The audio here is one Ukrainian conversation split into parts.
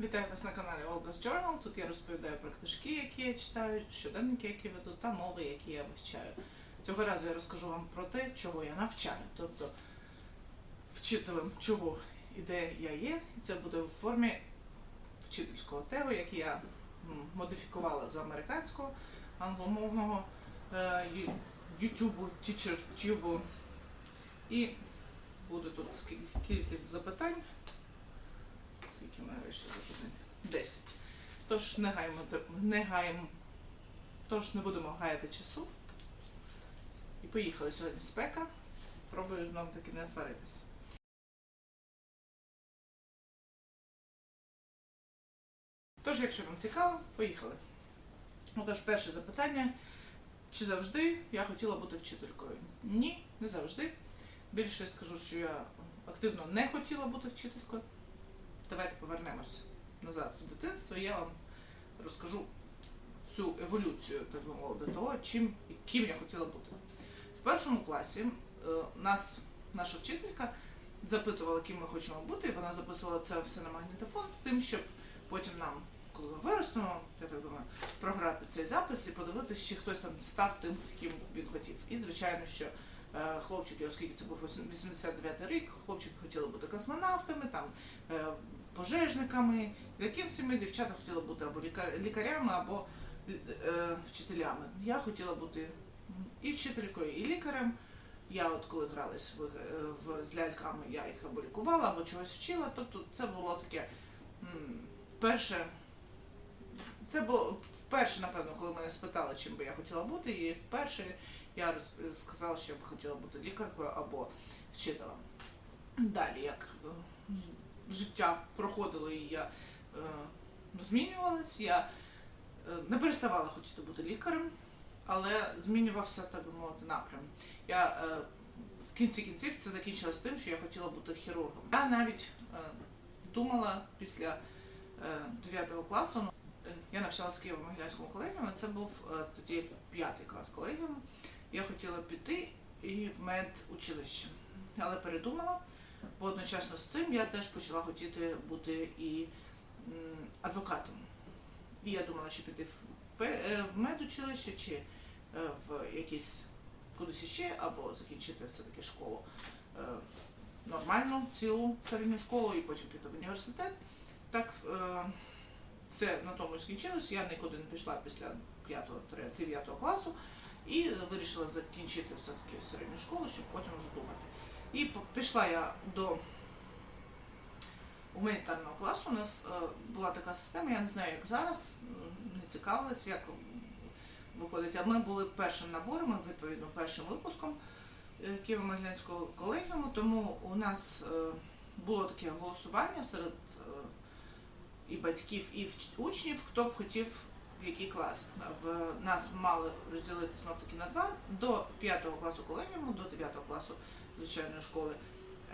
Вітаю вас на каналі Olga's Journal. Тут я розповідаю про книжки, які я читаю, щоденники, які веду, та мови, які я вивчаю. Цього разу я розкажу вам про те, чого я навчаю, тобто вчителем чого і де я є. І це буде в формі вчительського тегу, який я модифікувала з американського англомовного е, ю- ютубу. І буде тут кількість запитань. Скільки в мене вийшло запитань? 10. Тож не гаємо, не гаємо, тож не будемо гаяти часу. І поїхали сьогодні спека. Спробую знову таки не сваритися. Тож, якщо вам цікаво, поїхали. Ну, тож, перше запитання. Чи завжди я хотіла бути вчителькою? Ні, не завжди. Більше скажу, що я активно не хотіла бути вчителькою. Давайте повернемось назад в дитинство, я вам розкажу цю еволюцію, так би мовити, того, чим ким я хотіла бути. В першому класі е, нас наша вчителька запитувала, ким ми хочемо бути, і вона записувала це все на магнітофон з тим, щоб потім нам, коли ми виростемо, я так думаю, програти цей запис і подивитися, чи хтось там став тим, ким він хотів. І звичайно, що е, хлопчики, оскільки це був 89 рік, хлопчики хотіли бути космонавтами, там е, пожежниками, яким всіми дівчата хотіли бути або лікар- лікарями, або е, вчителями. Я хотіла бути і вчителькою, і лікарем. Я от коли гралась в, е, в, з ляльками, я їх або лікувала, або чогось вчила. Тобто це було таке перше. Це було вперше, напевно, коли мене спитали, чим би я хотіла бути, і вперше я сказала, що я б хотіла бути лікаркою або вчителем. Далі, як е, життя проходило і я е, змінювалась, я е, не переставала хотіти бути лікарем, але змінювався, так би мовити, напрям. Я е, в кінці кінців це закінчилось тим, що я хотіла бути хірургом. Я навіть е, думала після е, 9 класу, ну, е, я навчалася в Києво-Могилянському колегіумі, це був е, тоді п'ятий клас колегіуму. Я хотіла піти і в медучилище, але передумала. Бо одночасно з цим я теж почала хотіти бути і адвокатом. І я думала, чи піти в, е, медучилище, чи е, в якийсь кудись іще, або закінчити все-таки школу е, нормальну, цілу середню школу, і потім піти в університет. Так все на тому і скінчилось. Я нікуди не пішла після 5-9 класу і вирішила закінчити все-таки середню школу, щоб потім вже думати. І пішла я до гуманітарного класу. У нас е, була така система, я не знаю, як зараз, не цікавилась, як виходить. А ми були першим набором, відповідно, першим випуском е, Києво-Могилянського колегіуму, тому у нас е, було таке голосування серед і батьків, і учнів, хто б хотів в який клас. В нас мали розділити знов таки на два до 5 класу колегіуму, до 9 класу звичайної школи.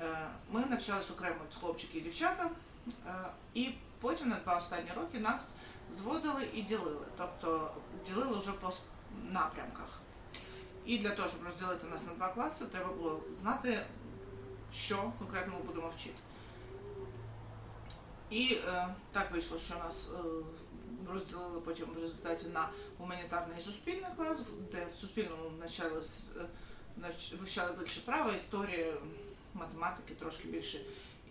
Е, Ми навчалися окремо хлопчики і дівчата, е, і потім на два останні роки нас зводили і ділили, тобто ділили вже по напрямках. І для того, щоб розділити нас на два класи, треба було знати, що конкретно ми будемо вчити. І е, так вийшло, що нас е, розділили потім в результаті на гуманітарний і суспільний клас, де в суспільному навчали е, вивчали більше права, історії, математики трошки більше,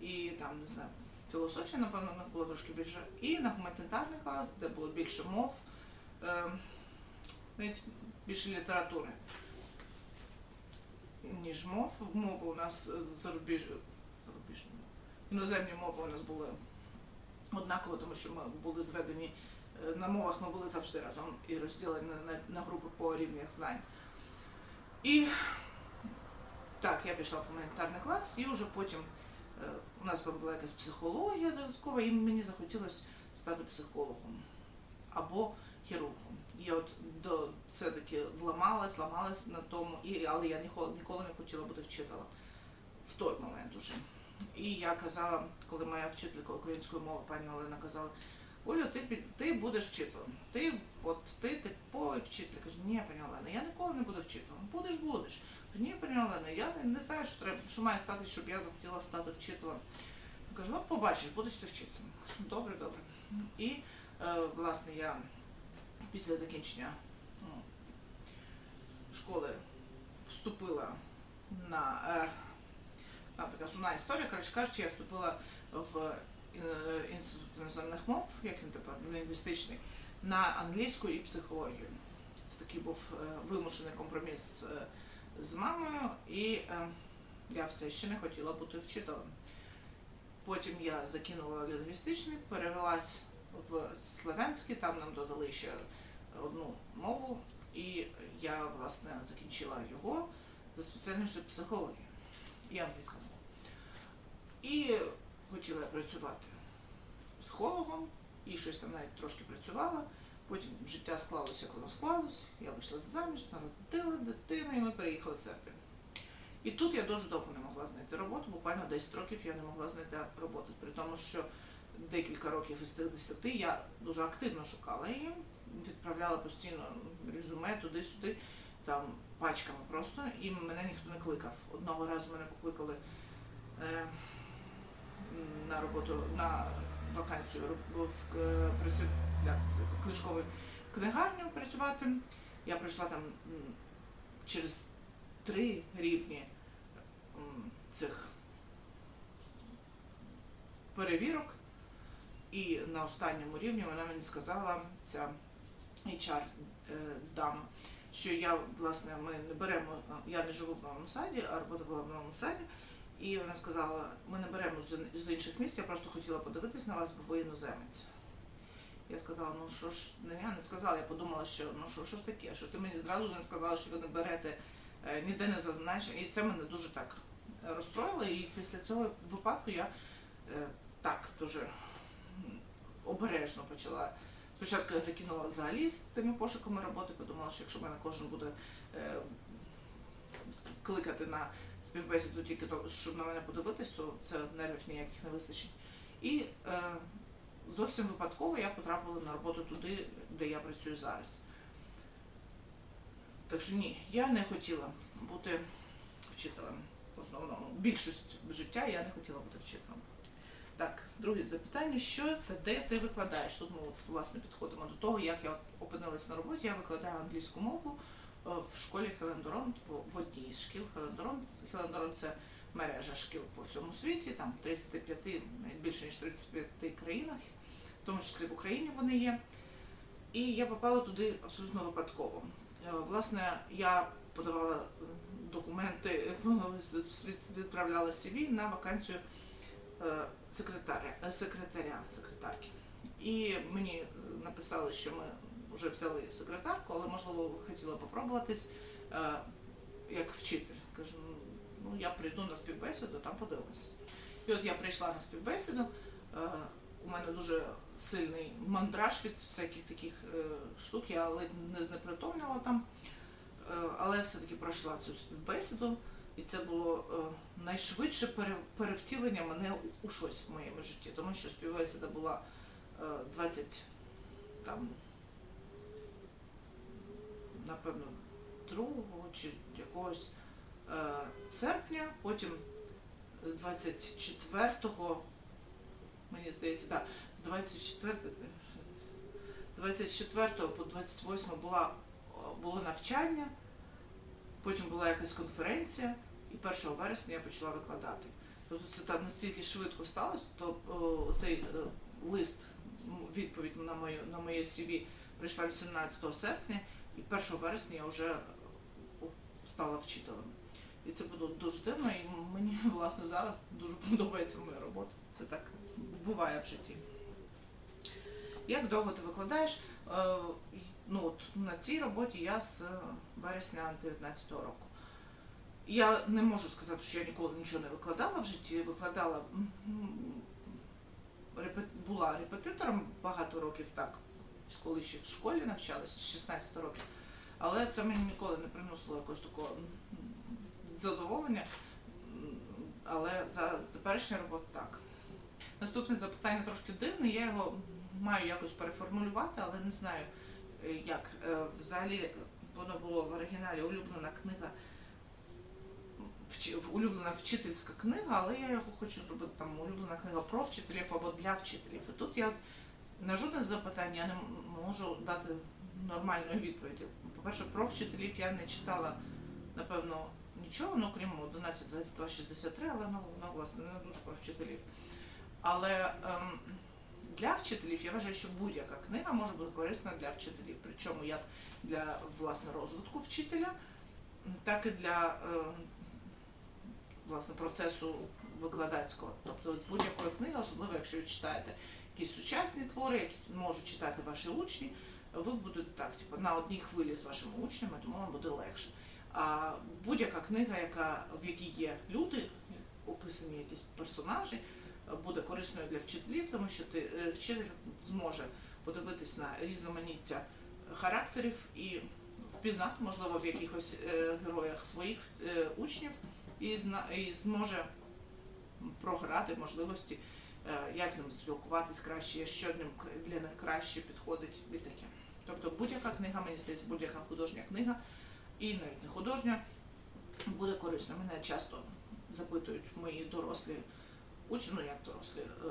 і там, не знаю, філософія, напевно, було трошки більше. І на гуманітарний клас, де було більше мов, е, навіть більше літератури, ніж мов. Мови у нас зарубіжні. Іноземні мови у нас були однаково, тому що ми були зведені е, на мовах, ми були завжди разом і розділені на групи по рівнях знань. І так, я пішла в гуманітарний клас, і вже потім е, у нас була якась психологія додаткова, і мені захотілося стати психологом або хірургом. Я от до все-таки зламалась, ламалась на тому, і, але я ніколи, ніколи не хотіла бути вчителем в той момент уже. І я казала, коли моя вчителька української мови, пані Олена, казала, Олю, ти, під- ти будеш вчителем. Ти, от, ти типовий вчитель. Я кажу, ні, пані Олена, я ніколи не буду вчителем. Будеш, будеш. Кажу, ні, пані Олена, я не, знаю, що треба, що має стати, щоб я захотіла стати вчителем. Кажу, от побачиш, будеш ти вчителем. Кажу, Добре, добре. І е, власне я після закінчення ну, школи вступила на е, там така сумна історія. Коротше кажучи, я вступила в інститут іноземних мов, як він тепер лінгвістичний, на англійську і психологію. Це такий був е, вимушений компроміс е, з мамою, і е, я все ще не хотіла бути вчителем. Потім я закинула лінгвістичний, перевелась в слов'янський, там нам додали ще одну мову, і я власне закінчила його за спеціальністю психології і англійська мова. І хотіла працювати психологом, і щось там навіть трошки працювала. Потім життя склалося, як воно склалось. Я вийшла заміж, народила дитину, і ми переїхали в Серпін. І тут я дуже довго не могла знайти роботу, буквально 10 років я не могла знайти роботу, при тому, що декілька років із тих 10 я дуже активно шукала її, відправляла постійно резюме туди-сюди, там пачками просто, і мене ніхто не кликав. Одного разу мене покликали е, на роботу на вакансію в, е, книжкову книгарню працювати. Я прийшла там через три рівні цих перевірок. І на останньому рівні вона мені сказала, ця HR е, що я, власне, ми не беремо, я не живу в Новому Саді, а робота була в Новому Саді. І вона сказала, ми не беремо з, інших міст, я просто хотіла подивитись на вас, бо ви іноземець. Я сказала, ну що ж, не я не сказала, я подумала, що ну що, що ж таке, що ти мені зразу не сказала, що ви не берете, е, ніде не зазначено. І це мене дуже так розстроїло. І після цього випадку я е, так дуже обережно почала. Спочатку я закинула взагалі з тими пошуками роботи, подумала, що якщо мене кожен буде е, кликати на співбесіду тільки то, щоб на мене подивитись, то це нервів ніяких не вистачить. І е, зовсім випадково я потрапила на роботу туди, де я працюю зараз. Так що ні, я не хотіла бути вчителем. В основному більшість життя я не хотіла бути вчителем. Так, друге запитання, що та де ти викладаєш? Тут ми от, власне підходимо до того, як я опинилась на роботі. Я викладаю англійську мову в школі Хелендорон в, одній з шкіл Хелендорон. Хелендорон це мережа шкіл по всьому світі, там 35, навіть більше ніж 35 країнах, в тому числі в Україні вони є. І я попала туди абсолютно випадково. Е, Власне, я подавала е, документи, відправляла CV на вакансію е, секретаря, е, секретаря, секретарки. І мені е, написали, що ми вже взяли секретарку, але можливо хотіла попробуватись е, як вчитель. Кажу, ну, ну я прийду на співбесіду, там подивимось. І от я прийшла на співбесіду. е, У мене дуже сильний мандраж від всяких таких е, штук, я ледь не знепритомніла там, але все-таки пройшла цю співбесіду. І це було найшвидше пере- перевтілення мене у, щось в моєму житті, тому що співбесіда була е, 20 там, напевно, 2 чи якогось е, серпня, потім з 24-го, мені здається, так, з 24 24 по 28 була, було навчання, потім була якась конференція, і 1 вересня я почала викладати. Тобто це так настільки швидко сталося, то о, цей е, лист, відповідь на моє, на моє CV прийшла 18 серпня, і 1 вересня я вже стала вчителем. І це було дуже дивно, і мені власне зараз дуже подобається моя робота. Це так буває в житті. Як довго ти викладаєш? Е, Ну, от на цій роботі я з вересня 2019 року. Я не можу сказати, що я ніколи нічого не викладала в житті. Викладала була репетитором багато років так, коли ще в школі навчалася, з 16 років. Але це мені ніколи не приносило якогось такого задоволення. Але за теперішню роботу так. Наступне запитання трошки дивне, я його маю якось переформулювати, але не знаю е, як. Е, Взагалі воно було в оригіналі улюблена книга улюблена вчительська книга, але я його хочу зробити там улюблена книга про вчителів або для вчителів. І тут я на жодне з запитань я не можу дати нормальної відповіді. По-перше, про вчителів я не читала, напевно, нічого, ну крім 11, 22, 63, але ну, воно, власне, не дуже про вчителів. Але ем, для вчителів я вважаю, що будь-яка книга може бути корисна для вчителів. Причому як для власне розвитку вчителя, так і для е, власне процесу викладацького. Тобто з будь-якої книги, особливо якщо ви читаєте якісь сучасні твори, які можуть читати ваші учні, ви будете так, типу, на одній хвилі з вашими учнями, тому вам буде легше. А будь-яка книга, яка, в якій є люди, описані якісь персонажі, буде корисною для вчителів, тому що ти, е, вчитель зможе подивитись на різноманіття характерів і впізнати, можливо, в якихось е, героях своїх е, учнів і, зможе програти можливості, як з ним спілкуватись краще, що для них краще підходить і таке. Тобто будь-яка книга, мені здається, будь-яка художня книга, і навіть не художня, буде корисною. Мене часто запитують мої дорослі учні, ну як дорослі, е,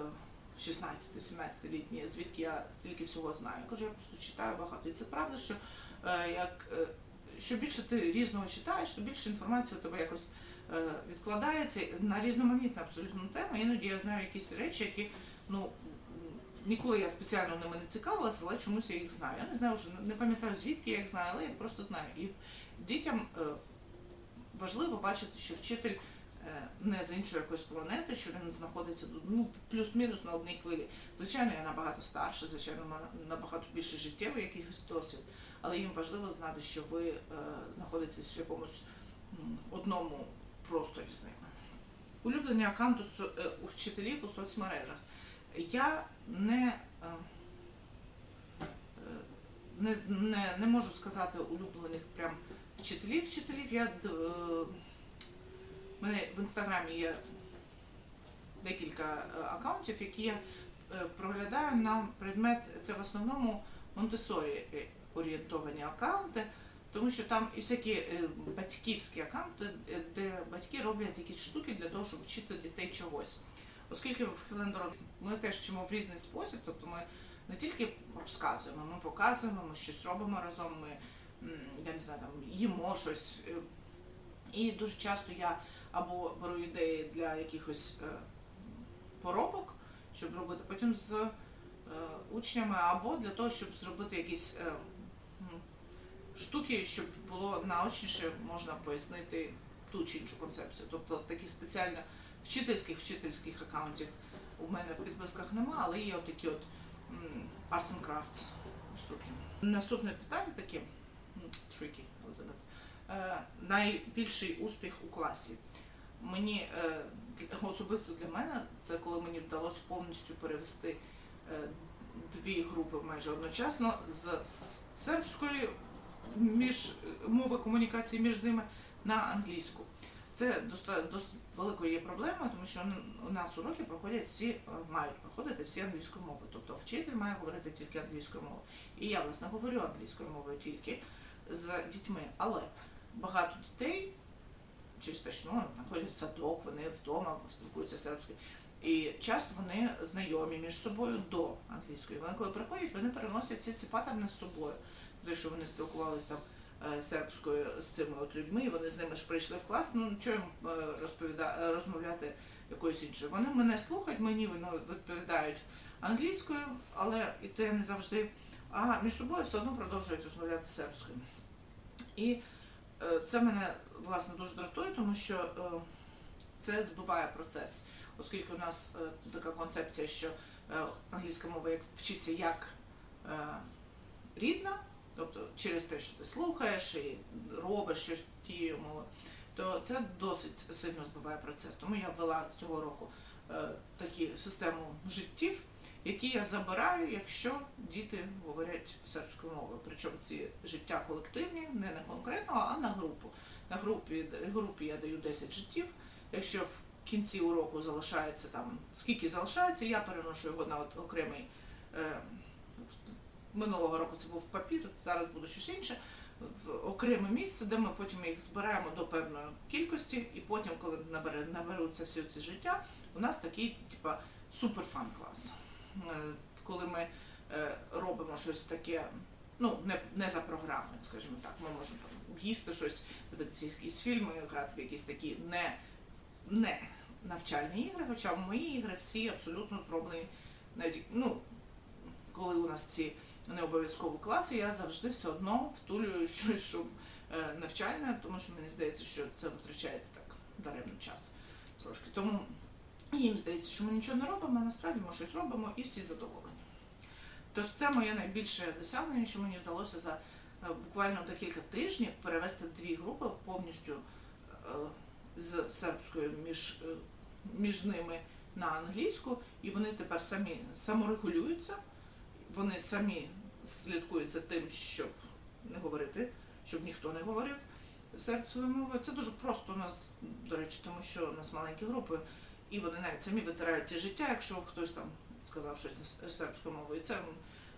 16-17-літні, звідки я стільки всього знаю. Я кажу, я просто читаю багато. І це правда, що е, як, е, що більше ти різного читаєш, то більше інформації у тебе якось е, відкладається на різноманітну абсолютно тему. Іноді я знаю якісь речі, які ну. Ніколи я спеціально ними не цікавилася, але чомусь я їх знаю. Я не знаю вже не пам'ятаю звідки я їх знаю, але я просто знаю. І дітям е, важливо бачити, що вчитель е, не з іншої якоїсь планети, що він знаходиться ну, плюс-мінус на одній хвилі. Звичайно, я набагато старша, звичайно, набагато більше життєвий якихось досвід, але їм важливо знати, що ви е, знаходитесь в якомусь одному просторі з ними. Улюблені аккаунти е, у вчителів у соцмережах. Я не, е, е, не, не, не можу сказати улюблених прям вчителів вчителів. Я мене в інстаграмі є декілька аккаунтів, які я проглядаю на предмет, це в основному Монтесорі орієнтовані аккаунти, тому що там і всякі е, батьківські аккаунти, е, де батьки роблять якісь штуки для того, щоб вчити дітей чогось. Оскільки в Хелендро ми теж вчимо в різний спосіб, тобто ми не тільки розказуємо, ми показуємо, ми щось робимо разом, ми я не знаю, там їмо щось. е, І дуже часто я або беру ідеї для якихось поробок, щоб робити потім з учнями, або для того, щоб зробити якісь штуки, щоб було наочніше можна пояснити ту чи іншу концепцію. Тобто таких спеціально вчительських вчительських аккаунтів у мене в підписках нема, але є отакі от arts and crafts штуки. Наступне питання таке tricky. Е, найбільший успіх у класі. Мені е, особисто для мене це коли мені вдалося повністю перевести е, дві групи майже одночасно з сербської між мови комунікації між ними на англійську. Це досить, досить великою є проблемою, тому що у нас уроки проходять всі, е, мають проходити всі англійською мовою. Тобто вчитель має говорити тільки англійською мовою. І я власне говорю англійською мовою тільки з дітьми, але багато дітей через те, що ну, знаходять садок, вони вдома спілкуються сербською. І часто вони знайомі між собою до англійської. Вони коли приходять, вони переносять всі ці паттерни з собою. Тому що вони спілкувалися там е, сербською з цими от людьми, і вони з ними ж прийшли в клас. Ну чого їм е, розповіда... е, розмовляти якоюсь іншою. Вони мене слухають, мені вони відповідають англійською, але і то я не завжди. А між собою все одно продовжують розмовляти сербською. І це мене власне дуже дратує, тому що це збиває процес, оскільки у нас така концепція, що англійська мова як вчиться як рідна, тобто через те, що ти слухаєш і робиш щось тією мовою, то це досить сильно збиває процес. Тому я ввела з цього року е, такі систему життів, які я забираю, якщо діти говорять сербською мовою. Причому ці життя колективні, не на конкретного, а на групу. На групі, групі я даю 10 життів. Якщо в кінці уроку залишається там, скільки залишається, я переношу його на окремий. Е, минулого року це був папір, зараз буде щось інше. в окреме місце, де ми потім їх збираємо до певної кількості, і потім, коли набере, наберуться всі ці життя, у нас такий, типа, суперфан клас. Е, Коли ми е, робимо щось таке, ну, не, не за програмою, скажімо так, ми можемо їсти щось, дивитися якісь фільми, грати в якісь такі не, не навчальні ігри, хоча мої ігри всі абсолютно зроблені навіть, ну, коли у нас ці не обов'язкові класи, я завжди все одно втулюю щось, щоб е, навчальне, тому що мені здається, що це витрачається так даремно час трошки. Тому їм здається, що ми нічого не робимо, а насправді ми щось робимо і всі задоволені. Тож це моє найбільше досягнення, що мені вдалося за е, буквально декілька тижнів перевести дві групи повністю е, з сербською між, між ними на англійську, і вони тепер самі саморегулюються, вони самі слідкують за тим, щоб не говорити, щоб ніхто не говорив сербською мовою. Це дуже просто у нас, до речі, тому що у нас маленькі групи, і вони навіть самі витирають ті життя, якщо хтось там сказав щось с- сербською мовою. Це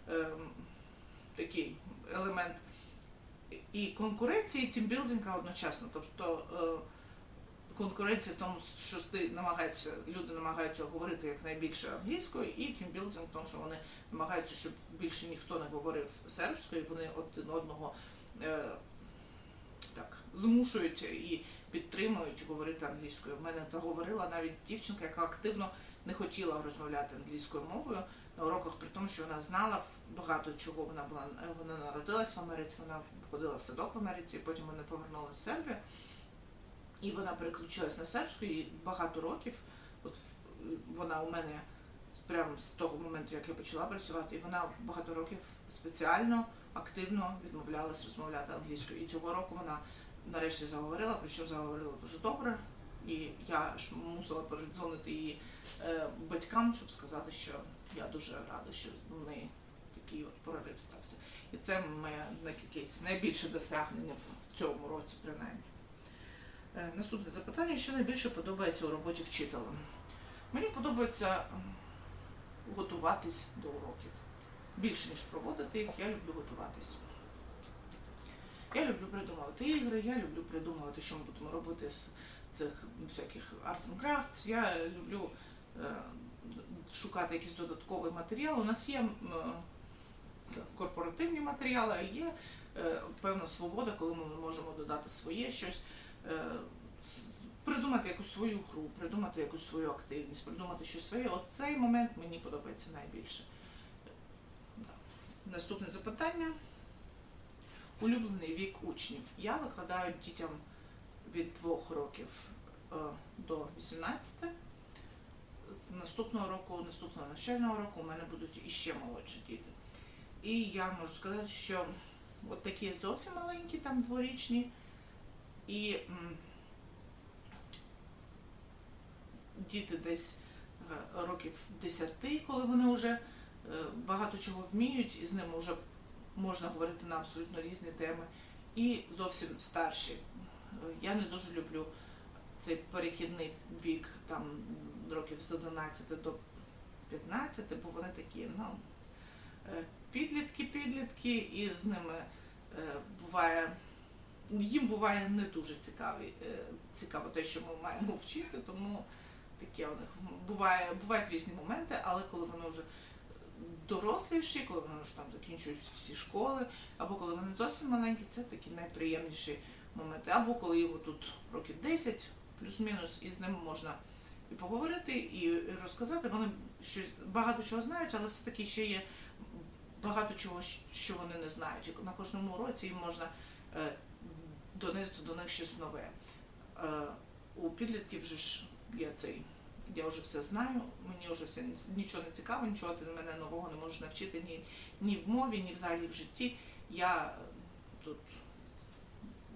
ем, такий елемент і конкуренції, і тімбілдинга одночасно. Тобто е, конкуренція в тому, що ти намагаєшся, люди намагаються говорити якнайбільше англійською, і тімбілдинг в тому, що вони намагаються, щоб більше ніхто не говорив сербською, вони один одного е, так, змушують і підтримують говорити англійською. В мене заговорила навіть дівчинка, яка активно не хотіла розмовляти англійською мовою на уроках, при тому, що вона знала багато чого. Вона була вона народилась в Америці, вона ходила в садок в Америці, потім вони повернулися в Сербію. І вона переключилась на сербську і багато років. От вона у мене прямо з того моменту, як я почала працювати, і вона багато років спеціально активно відмовлялась розмовляти англійською. І цього року вона нарешті заговорила, причому заговорила дуже добре. І я ж мусила передзвонити її е, батькам, щоб сказати, що я дуже рада, що в неї такий от прорив стався. І це моє якесь найбільше досягнення в цьому році, принаймні. Е, Наступне запитання, що найбільше подобається у роботі вчителем? Мені подобається готуватись до уроків. Більше ніж проводити їх, я люблю готуватись. Я люблю придумувати ігри, я люблю придумувати, що ми будемо робити з цих всяких arts and crafts. Я люблю е, шукати якийсь додатковий матеріал. У нас є е, корпоративні матеріали, а є е, певна свобода, коли ми можемо додати своє щось, придумати якусь свою гру, придумати якусь свою активність, придумати щось своє. От цей момент мені подобається найбільше. Наступне запитання. Улюблений вік учнів. Я викладаю дітям від 2 років е, до 18. З наступного року, наступного навчального року у мене будуть іще молодші діти. І я можу сказати, що от такі зовсім маленькі, там дворічні, і діти десь е, років 10, коли вони вже е, багато чого вміють, і з ними вже можна говорити на абсолютно різні теми. І зовсім старші. Я не дуже люблю цей перехідний вік там років з 11 до 15, бо вони такі, ну, е, підлітки-підлітки, і з ними буває, їм буває не дуже цікаві, е, цікаво те, що ми маємо вчити, тому таке у них буває, бувають різні моменти, але коли вони вже доросліші, коли вони вже там закінчують всі школи, або коли вони зовсім маленькі, це такі найприємніші моменти. Або коли йому тут років 10, плюс-мінус, і з ними можна і поговорити, і розказати. Вони щось багато чого знають, але все-таки ще є багато чого, що вони не знають. На кожному уроці їм можна е, донести до них щось нове. Е, у підлітків вже ж є цей. Я вже все знаю, мені вже все нічого не цікаво, нічого ти мене нового не можеш навчити ні, ні в мові, ні взагалі в житті. Я е, тут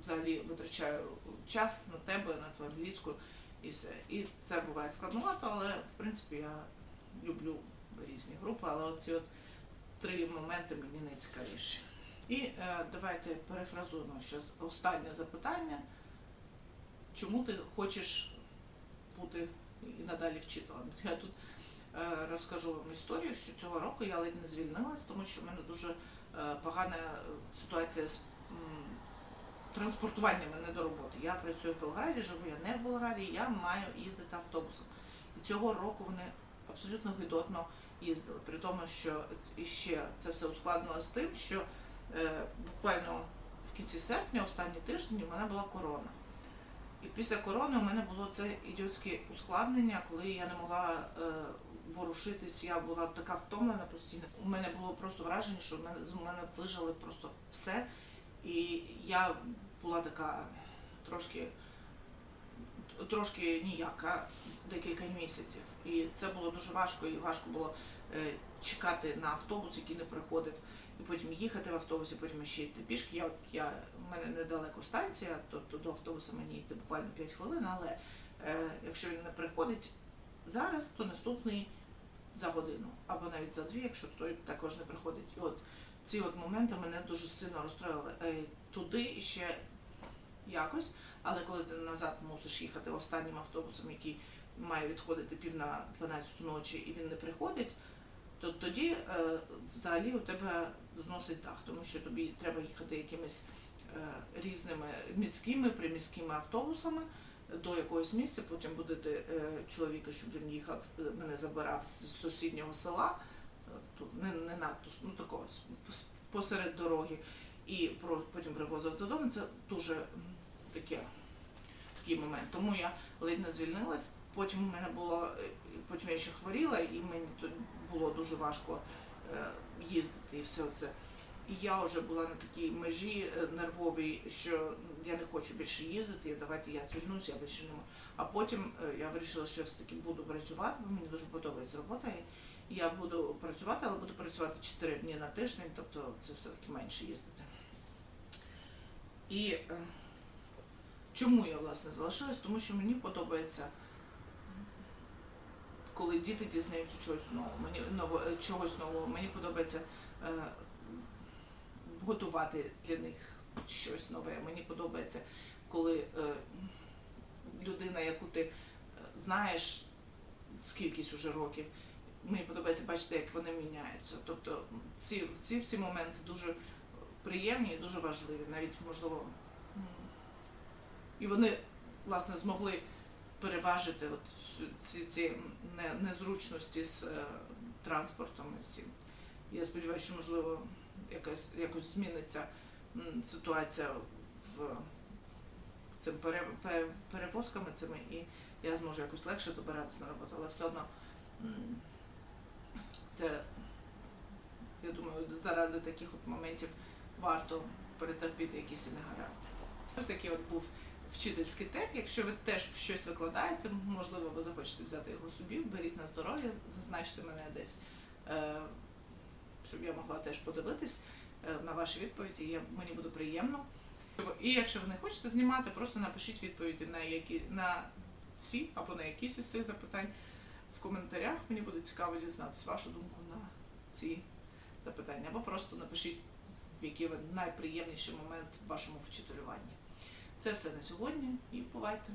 взагалі витрачаю час на тебе, на твою англійську і все. І це буває складновато, але в принципі я люблю різні групи, але оці от три моменти мені найцікавіші. І е, давайте перефразуємо ще останнє запитання. Чому ти хочеш бути і надалі вчителем? Я тут е, розкажу вам історію, що цього року я ледь не звільнилась, тому що в мене дуже е, погана ситуація з транспортування мене до роботи. Я працюю в Белграді, живу я не в Белграді, я маю їздити автобусом. І цього року вони абсолютно гидотно їздили. При тому, що іще це все ускладнило з тим, що буквально в кінці серпня, останні тижні, в мене була корона. І після корони у мене було це ідіотське ускладнення, коли я не могла е, ворушитись, я була така втомлена постійно. У мене було просто враження, що мене, з мене вижали просто все. І я була така трошки, трошки ніяка декілька місяців. І це було дуже важко, і важко було е, чекати на автобус, який не приходив, і потім їхати в автобусі, потім ще йти пішки. Я, я, у мене недалеко станція, тобто до автобуса мені йти буквально 5 хвилин, але е, якщо він не приходить зараз, то наступний за годину, або навіть за дві, якщо той також не приходить. І от ці от моменти мене дуже сильно розстроїли. Е, туди ще якось, але коли ти назад мусиш їхати останнім автобусом, який має відходити пів на 12 ночі, і він не приходить, то тоді е, взагалі у тебе зносить дах, тому що тобі треба їхати якимись е, різними міськими, приміськими автобусами до якогось місця, потім будете е, чоловіка, щоб він їхав, е, мене забирав з сусіднього села, е, тут не, не надто, ну такого посеред дороги, і потім привозив додому. Це дуже таке, такий момент. Тому я ледь не звільнилась. Потім у мене було, е, потім я ще хворіла, і мені тут було дуже важко е, їздити і все це. І я вже була на такій межі е, нервовій, що я не хочу більше їздити, давайте я звільнуся, я більше не можу. А потім я вирішила, що я все-таки буду працювати, бо мені дуже подобається робота. І я буду працювати, але буду працювати 4 дні на тиждень, тобто це все-таки менше їздити. І чому я власне залишилась? Тому що мені подобається, коли діти дізнаються чогось нового, мені ново, е, чогось нового. Мені подобається е, готувати для них щось нове. Мені подобається, коли е, людина, яку ти е, знаєш скількись уже років, мені подобається бачити, як вони міняються. Тобто ці, ці всі моменти дуже приємні і дуже важливі, навіть можливо. І вони, власне, змогли переважити от ці, ці незручності з е, транспортом і всім. Я сподіваюся, що можливо якась якось зміниться ситуація в цим пере, пе- перевозками цими, і я зможу якось легше добиратися на роботу, але все одно це, я думаю, заради таких от моментів варто перетерпіти якісь негаразди. Ось такий от був вчительський тег. Якщо ви теж щось викладаєте, можливо, ви захочете взяти його собі, беріть на здоров'я, зазначте мене десь, е, щоб я могла теж подивитись е, на ваші відповіді. Мені буде приємно. І якщо ви не хочете знімати, просто напишіть відповіді на які на ці або на якісь із цих запитань в коментарях. Мені буде цікаво дізнатися вашу думку на ці запитання. Або просто напишіть, який ви найприємніший момент в вашому вчителюванні. Це все на сьогодні і бувайте!